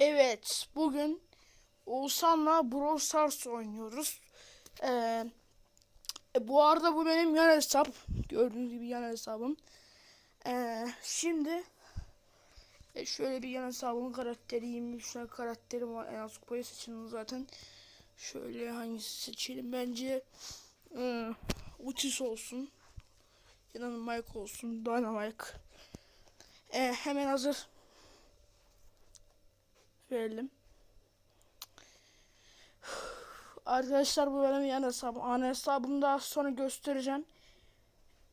Evet, bugün Oğuzhan'la Brawl Stars oynuyoruz. Ee, e, bu arada bu benim yan hesap. Gördüğünüz gibi yan hesabım. Ee, şimdi e, şöyle bir yan hesabımın karakteriyim. Bir tane karakterim var. En az kupayı seçin zaten. Şöyle hangisi seçelim? Bence e, Otis olsun. Ya da Mike olsun. Dynamite. Ee, hemen hazır verelim. Arkadaşlar bu benim yan hesabım. Ana hesabımı daha sonra göstereceğim.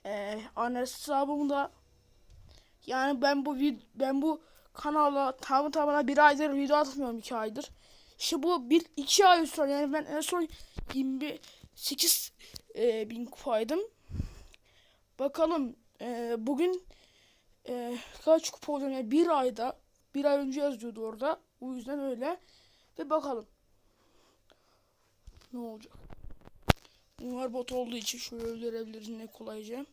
Ee, ana hesabımda yani ben bu vid ben bu kanala tamı tamına bir aydır video atmıyorum iki aydır. İşte bu bir iki ay sonra yani ben en son 28 e, bin kupaydım. Bakalım e, bugün e, kaç kupa olacağım yani bir ayda bir ay önce yazıyordu orada. O yüzden öyle. Ve bakalım. Ne olacak? Bunlar bot olduğu için şöyle öldürebiliriz ne kolayca.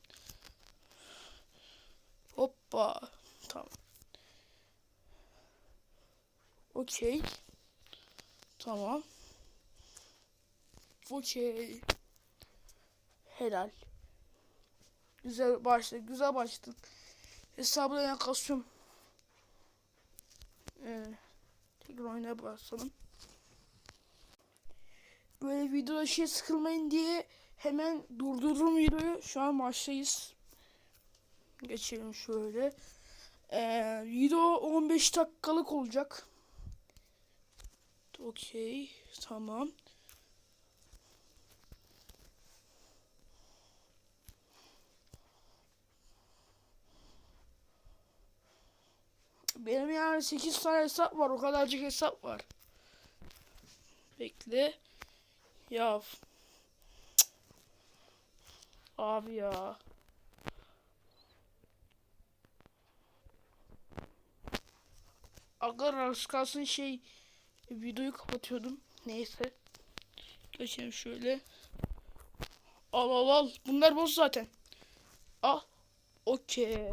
Hoppa. Tamam. Okey. Tamam. Okey. Helal. Güzel başladık. Güzel başladık. Hesabına yaklaşıyorum. Ee, tekrar oynaya basalım. Böyle videoda şey sıkılmayın diye hemen durdurdum videoyu. Şu an maçtayız. Geçelim şöyle. Ee, video 15 dakikalık olacak. Okey. Tamam. Yani 8 tane hesap var. O kadarcık hesap var. Bekle. Ya. Abi ya. Agar az kalsın şey videoyu kapatıyordum. Neyse. Geçelim şöyle. Al al al. Bunlar boz zaten. Al. Okey.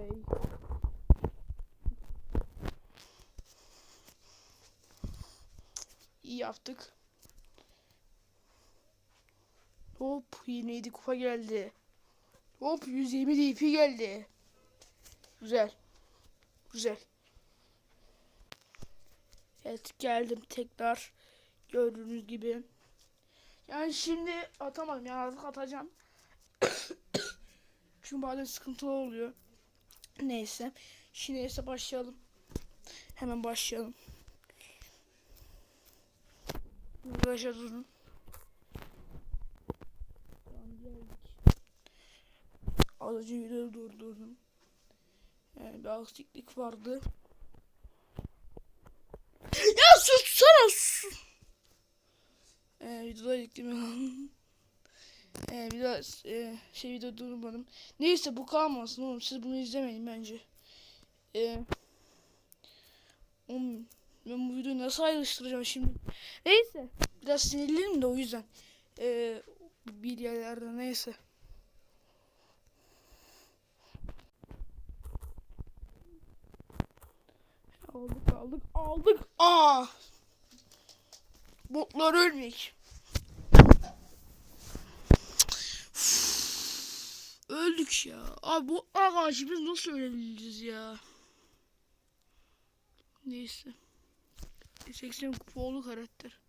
İyi yaptık. Hop yine 7 kupa geldi. Hop 120 DP geldi. Güzel. Güzel. Evet geldim tekrar. Gördüğünüz gibi. Yani şimdi atamadım. Yani artık atacağım. Çünkü bazen sıkıntılı oluyor. Neyse. Şimdi ise başlayalım. Hemen başlayalım. Uğraşa durun. Önce videoyu durdurdum. Yani bir aksilik vardı. Ya sussana sus. Ee, videodaydık değil mi? ee, bir daha e, şey video durmadım. Neyse bu kalmasın oğlum siz bunu izlemeyin bence. Ee, oğlum, ben bu videoyu nasıl ayrıştıracağım şimdi? Neyse. Biraz sinirliyim de o yüzden. Ee, bir yerlerde neyse. Aldık aldık aldık. Aa! Botlar ölmek. Öldük ya. Abi botlar karşı biz nasıl ölebiliriz ya? Neyse. 80 kupa oldu karakter.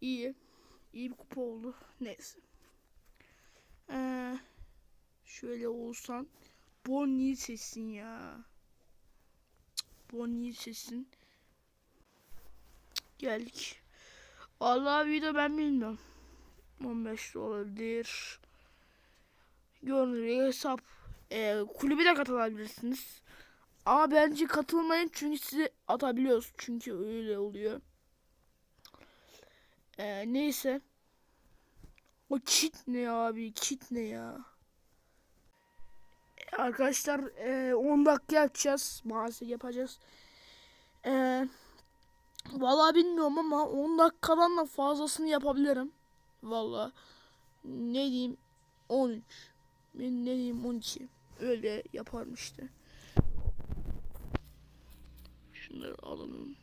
İyi. İyi bir kupa oldu. Neyse. Ee, şöyle olsan. Bonnie sesin ya. Bonnie sesin. Geldik. Vallahi video ben bilmiyorum. 15 de olabilir. Gibi hesap. Ee, kulübe de katılabilirsiniz. Ama bence katılmayın çünkü sizi atabiliyoruz. Çünkü öyle oluyor. Ee, neyse. O kit ne abi? Kit ne ya? Arkadaşlar e, 10 dakika yapacağız. Maalesef yapacağız. E, Vallahi bilmiyorum ama 10 dakikadan da fazlasını yapabilirim. Vallahi ne diyeyim 13. Ben ne diyeyim 12. Öyle yaparım işte. Şunları alalım.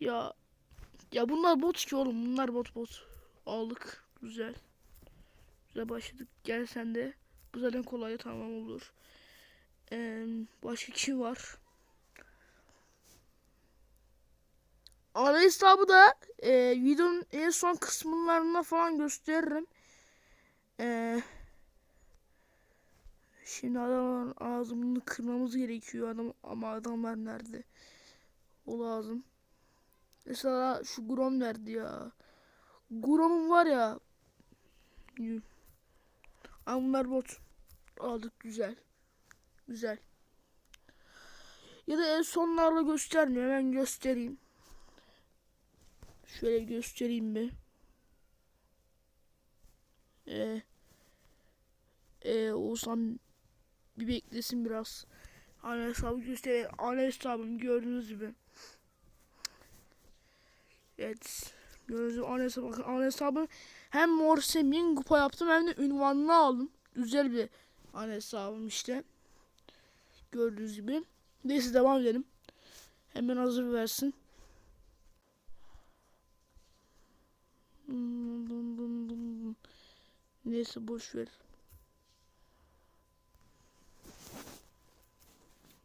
Ya ya bunlar bot ki oğlum. Bunlar bot bot. Aldık. Güzel. Güzel başladık. Gel sen de. Bu zaten kolay tamam olur. Ee, başka kim var? Ana hesabı da e, videonun en son kısımlarında falan gösteririm. Ee, şimdi adamın ağzını kırmamız gerekiyor adam ama adamlar nerede? O lazım. Mesela şu Grom nerede ya? Grom'un var ya. Ama bunlar bot. Aldık güzel. Güzel. Ya da en sonlarla göstermiyor. Hemen göstereyim. Şöyle göstereyim bir. Ee, ee, Oğuzhan bir beklesin biraz. Ana hesabı göster. Ana hesabını gördüğünüz gibi. Evet. Gördüğünüz gibi ana hesabı. Bakın ana hesabı hem Morse min kupa yaptım hem de ünvanını aldım. Güzel bir ana hesabım işte. Gördüğünüz gibi. Neyse devam edelim. Hemen hazır versin. Neyse boş ver.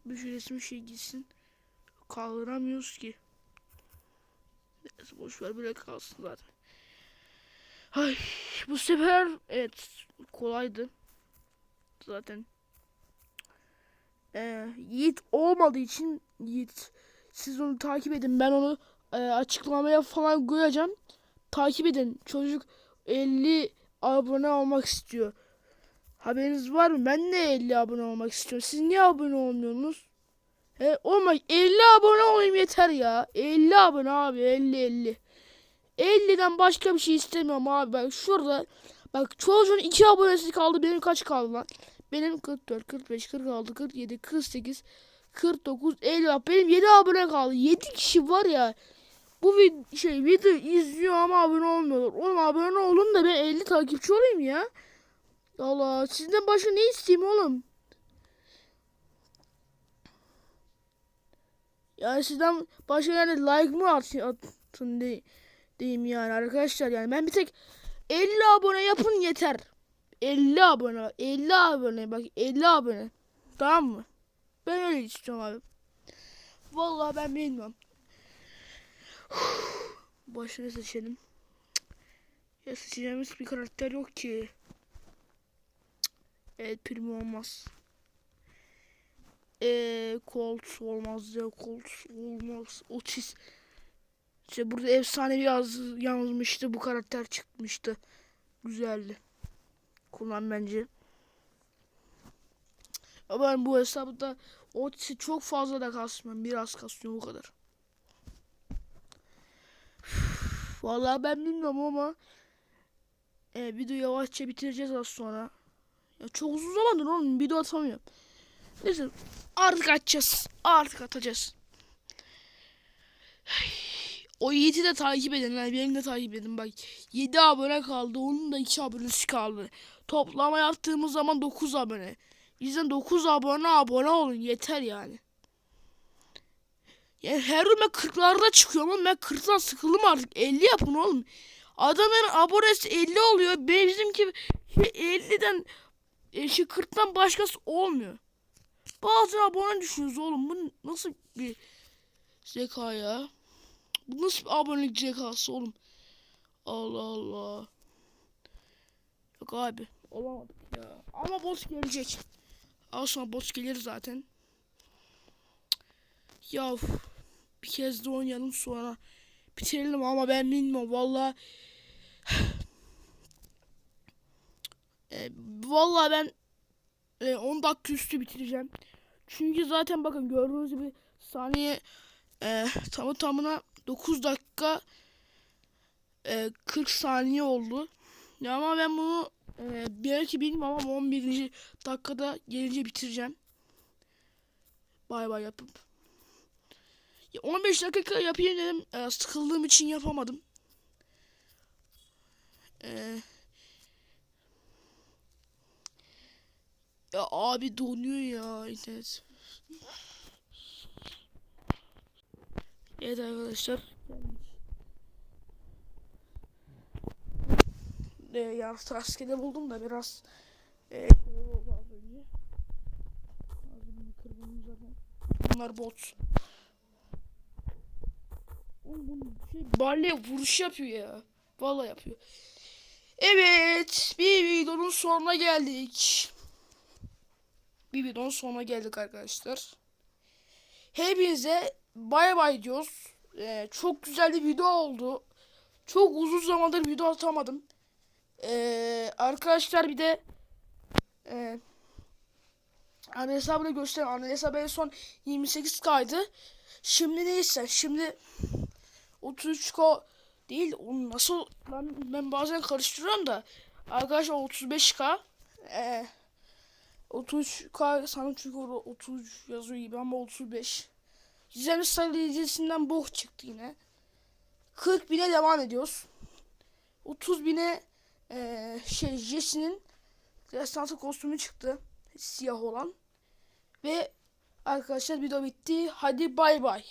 Bir şu resim şey gitsin. Kaldıramıyoruz ki. Neyse boş ver böyle kalsın zaten. Ay bu sefer evet kolaydı. Zaten. Ee, Yiğit olmadığı için Yiğit siz onu takip edin. Ben onu e, açıklamaya falan koyacağım. Takip edin. Çocuk 50 abone olmak istiyor. Haberiniz var mı? Ben de 50 abone olmak istiyorum. Siz niye abone olmuyorsunuz? He, olma 50 abone olayım yeter ya. 50 abone abi 50 50. 50'den başka bir şey istemiyorum abi. Bak şurada bak çocuğun 2 abonesi kaldı. Benim kaç kaldı lan? Benim 44, 45, 46, 47, 48, 49, 50. Bak benim 7 abone kaldı. 7 kişi var ya. Bu vid şey video izliyor ama abone olmuyorlar. Oğlum abone olun da ben 50 takipçi olayım ya. Allah sizden başka ne isteyeyim oğlum? Yani sizden başka yani like mı atın, atın de, diyeyim yani arkadaşlar yani ben bir tek 50 abone yapın yeter. 50 abone 50 abone bak 50 abone tamam mı? Ben öyle istiyorum abi. Vallahi ben bilmiyorum. Başını seçelim. Ya seçeceğimiz bir karakter yok ki. Evet primo olmaz. Eee Colt olmaz ya Colt olmaz. Otis. İşte burada efsane yaz, yazmıştı bu karakter çıkmıştı. Güzeldi. Kullan bence. Ama ben bu hesapta Otis'i çok fazla da kasmıyorum. Biraz kasıyorum o kadar. Vallahi ben bilmiyorum ama e, video yavaşça bitireceğiz az sonra. Ya çok uzun zamandır oğlum video atamıyorum. Neyse artık atacağız. Artık atacağız. O Yiğit'i de takip edin. Yani beni de takip edin. Bak 7 abone kaldı. Onun da 2 abonesi kaldı. Toplama yaptığımız zaman 9 abone. Bizden 9 abone abone olun. Yeter yani. Yani her gün ben 40'larda çıkıyorum ama ben 40'dan sıkıldım artık. 50 yapın oğlum. Adamın abonesi 50 oluyor. Bizimki 50'den e, şey 40'tan başkası olmuyor. Bazı abone düşüyoruz oğlum. Bu nasıl bir zeka ya? Bu nasıl bir abonelik zekası oğlum? Allah Allah. Yok abi. Olamadık ya. Ama boss gelecek. Az sonra boss gelir zaten. Ya bir kez de oynayalım sonra bitirelim ama ben bilmiyorum valla. E, valla ben e, 10 dakika üstü bitireceğim. Çünkü zaten bakın gördüğünüz gibi saniye e, tamı tamına 9 dakika e, 40 saniye oldu. Ya ama ben bunu e, belki bilmiyorum ama 11. dakikada gelince bitireceğim. Bay bay yapıp. Ya 15 dakika yapayım dedim. E, sıkıldığım için yapamadım. E, Ya abi donuyor ya internet. Evet arkadaşlar. E, ya rastgele buldum da biraz e, şey. Bunlar bot. Oğlum bu şey Barley vuruş yapıyor ya. Vallahi yapıyor. Evet, bir videonun sonuna geldik. Bir videonun sonuna geldik arkadaşlar. Hepinize bay bay diyoruz. Ee, çok güzel bir video oldu. Çok uzun zamandır video atamadım. Ee, arkadaşlar bir de e, anne hesabını göstereyim. Anne hesabı en son 28 kaydı. Şimdi neyse. Şimdi 33k değil. Onu nasıl ben, ben bazen karıştırıyorum da. Arkadaşlar 35k. Ee, 33k sanırım çünkü orada 33 yazıyor gibi ama 35. Gizemli sayılı dizisinden bok çıktı yine. 40 bine devam ediyoruz. 30 bine eee şey Jesse'nin destansı kostümü çıktı. Siyah olan. Ve arkadaşlar video bitti. Hadi bay bay.